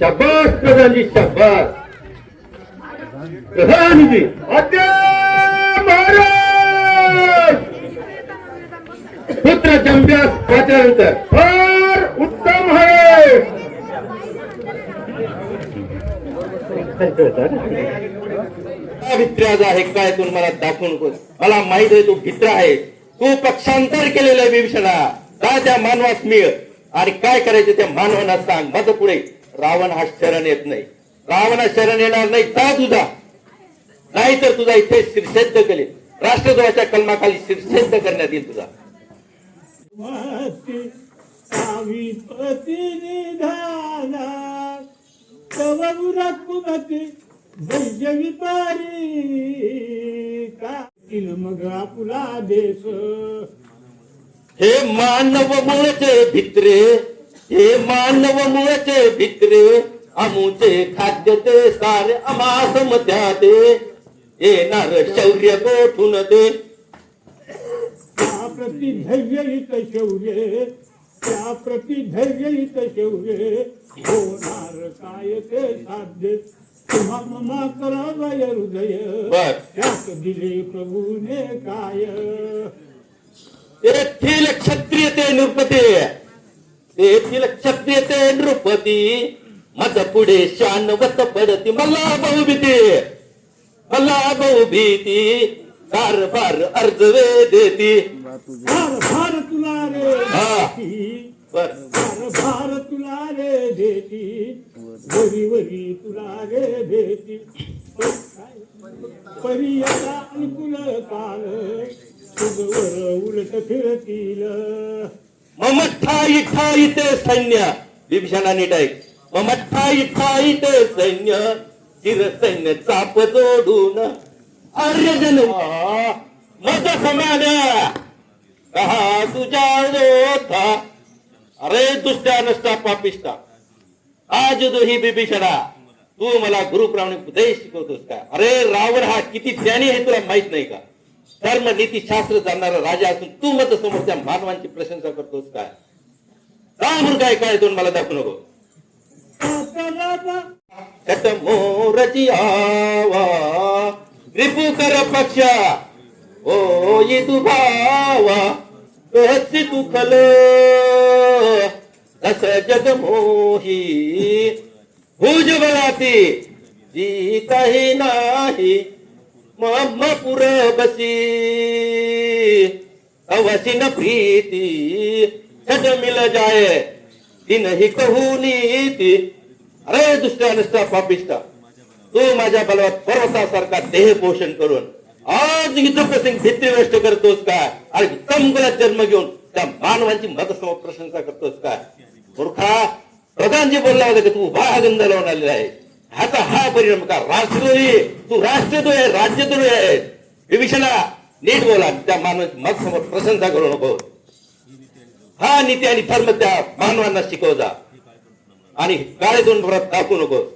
शाबास प्रधानजी शाबास. प्रधानजी अद्य महाराज! पुत्र जंब्यास पाच्यानंतर फार उत्तम आहे. भित्र्याज आहे काय तू मला दाखवून मला माहीत आहे तू भित्र आहे. तू पक्षांतर केलेलं आहे विभीषणा. का त्या मानवास मिळ आणि काय करायचं त्या मानवांना सांग. माझं पुढे रावण हा शरण येत नाही. रावणा शरण येणार नाही. जा तुझा? नाही तर तुझा इथे शिरसेद्ध केले राष्ट्रध्वजाच्या कलमाखाली शिरसेद्ध करण्यात येईल तुझा. का मग आपला देश? हे मानव मुळचे भित्रे हे मानव मुळचे भित्रे अमुचे खाद्य ते सारे अमासम त्या ते येणार शौर्य कोठून ते? त्या प्रति धैर्य हित शौर्य त्या प्रति धैर्य हित शौर्य. होणार काय ते साध्य? तुम्हा ममा करावय हृदय. त्यात दिले प्रभूने काय? तेथील क्षत्रिय ते नृपती. तेथील क्षत्रिय ते नृपती. मज पुढे शानवत पडती. मला बहुभीती मला बहुभीती कारभार अर्जवे देती. भार भार तुला रे भार भार तुला रे देती. वरी वरी तुला रे देती. परियता अनुकूल काल तुझवर उलट फिरतील. मम ठाई ठाई ते सैन्य। बिभीषणा नीट ऐक मम ठाई ठाई ते सैन्य। चिर सैन्य चाप जोडून आर्य जन समान। कहा तुझ्या होता अरे दुसऱ्या नसता पापिष्टा। आज जो ही बिभीषणा तू मला गुरुप्रमाणे उपदेश शिकवतोस का? अरे रावण हा किती ज्ञानी आहे तुला माहीत नाही का? धर्म नीती शास्त्र जाणणारा राजा असून तू मत समोर त्या मानवांची प्रशंसा करतोस काय? म्हणून काय काय दोन मला दाखवू नको. कट मोरची आवा रिपू कर पक्ष ओ ये तू भावा कहसी तू खल अस जग मोही भुजबलाती जीताही नाही मम पुर बसी अवसिन प्रीती छट मिल जाय दिन ही कहू नीती। अरे दुसऱ्या नुसता पापिष्टा तू माझ्या बलवात पर्वतासारखा देह पोषण करून आज हितप्रसंग भित्री नष्ट करतोस का? आणि तमगुलात जन्म घेऊन त्या मानवांची मतसमोर प्रशंसा करतोस का? मूर्खा प्रधानजी बोलला होता की तू उभा गंध लावून आलेला आहे. आता हा परिणाम का? राष्ट्रद्रोही तू राष्ट्रद्रोही आहे राज्यद्रोही आहे. विभीषणा नीट बोला. त्या माणूस मत समोर प्रशंसा करू नको. हा नीती आणि धर्म त्या मानवांना शिकव जा आणि काळे दोन भरात टाकू नको.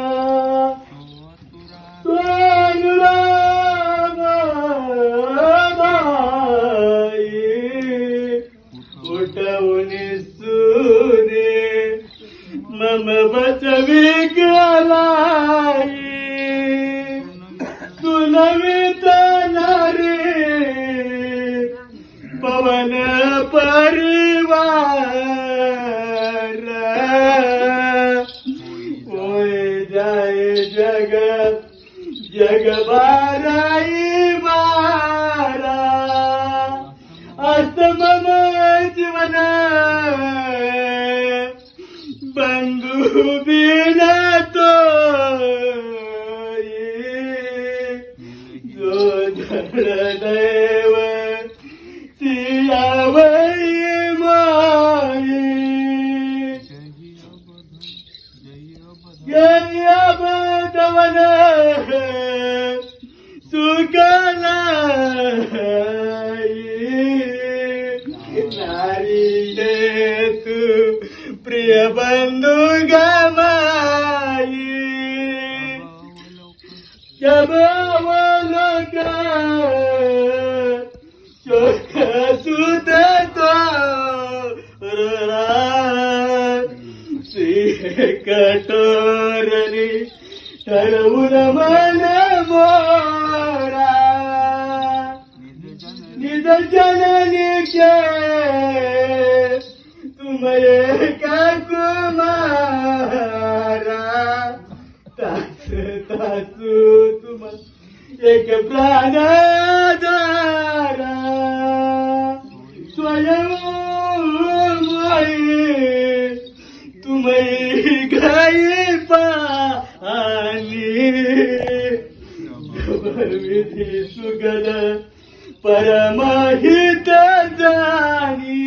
पवन परिवार। होय जाय जग जग कटोरनी ठरवून मन मोरा. निज जननी के तुमरे का कुमारा. तास तासू तुम एक प्राणदारा स्वयं मै गाई पाणी विधी सुगल परमाहित जाणी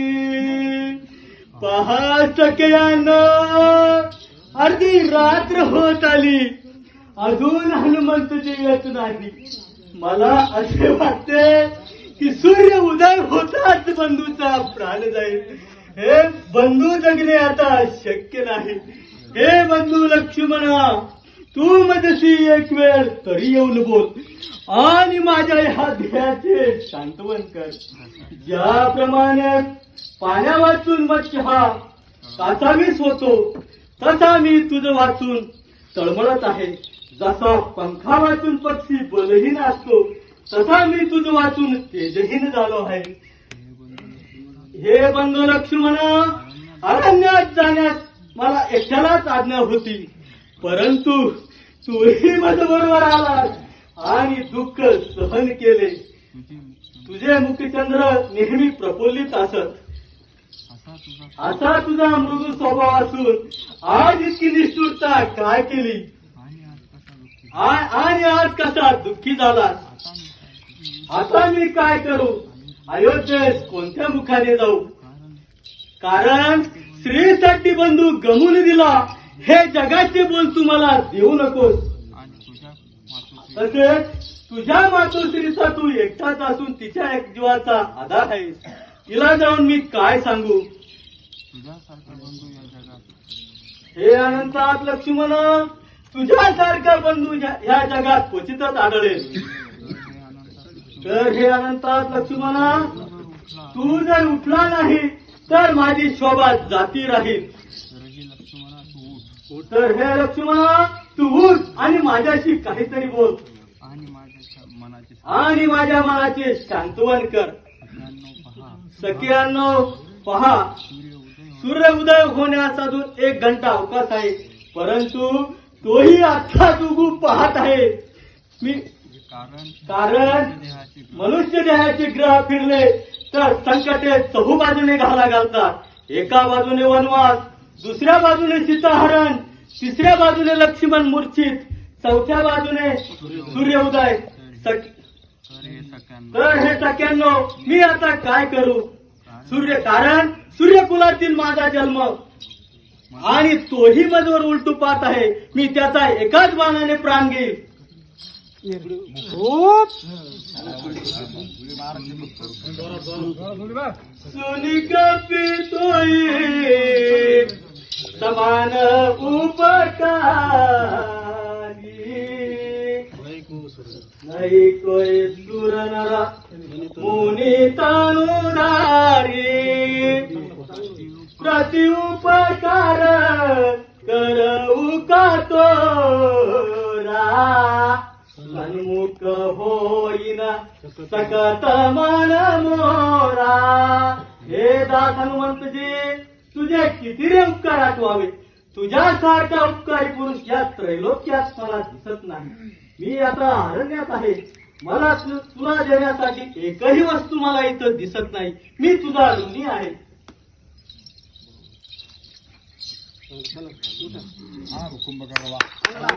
पहा सगळ्यांना अर्धी रात्र होत आली. अजून हनुमंतजी येत नाही. मला असे वाटते की सूर्य उदय होताच बंधूचा प्राण जाईल. हे बंधू जगणे आता शक्य नाही. हे बंधू लक्ष्मणा तू मजशी एक वेळ तरी येऊन बोल. आणि माझ्या ह्या ध्येयाचे शांतवन कर. ज्याप्रमाणे पाण्या वाचून मच्छ हा कासावीस होतो तसा मी तुझं वाचून तळमळत आहे. जसा पंखा वाचून पक्षी बलहीन असतो तसा मी तुझं वाचून तेजहीन झालो आहे. हे बंधू लक्ष्मण अरण्यात जाण्यास मला एकट्यालाच आज्ञा होती. परंतु तूही माझ्या बरोबर आलास आणि दुःख सहन केले. तुझे मुखचंद्र नेहमी प्रफुल्लित असत. असा तुझा मृदू स्वभाव असून आज इतकी निष्ठुरता काय केली? आणि आज कसा दुःखी झालास? आता मी काय करू? अयोध्येस कोणत्या मुखाने जाऊ? कारण स्त्रीसाठी बंधू गमून दिला हे जगाचे बोल तुम्हाला मला देऊ नकोस. तसेच तुझ्या मातोश्रीचा तू एकटाच असून तिच्या एक जीवाचा आधार आहेस तिला जाऊन मी काय सांगू? हे अनंतात लक्ष्मण तुझ्यासारखा बंधू या- ह्या जगात क्वचितच आढळेल. तर हे अनंतात लक्ष्मणा तू जर उठला नाही तर माझी शोभा जाती राहील. तर हे लक्ष्मणा तू उठ आणि माझ्याशी काहीतरी बोल. आणि माझ्या मनाचे आणि माझ्या मनाचे शांतवन कर. सखियांनो पहा. सूर्य उदय होण्यास अजून एक घंटा अवकाश आहे. परंतु तोही आत्ताच उगू पाहत आहे. मी कारण मनुष्य देहाचे ग्रह फिरले तर संकटे चहू बाजूने घाला घालतात. एका बाजूने वनवास दुसऱ्या बाजूने सीताहरण तिसऱ्या बाजूने लक्ष्मण मूर्छित चौथ्या बाजूने सूर्योदय तर हे हे सख्यांनो मी आता काय करू? सूर्य कारण सूर्यकुलातील माझा जन्म. आणि तोही मजवर उलटू पाहत आहे. मी त्याचा एकाच बाणाने प्राण घेईल समान उपकारी नाही कोय सुर नरा मुनी तानुरारी प्रति उपकार. करऊ का तोरा सन्मुख होईना. सकत मन मोरा. हे दास हनुमंतजी तुझे किती रे उपकार आठवावे? तुझ्यासारखा उपकारी पुरुष या त्रैलोक्यात मला दिसत नाही. मी आता अरण्यात आहे. मला तु- तुला देण्यासाठी एकही वस्तू मला इथं दिसत नाही. मी तुझा ऋणी आहे.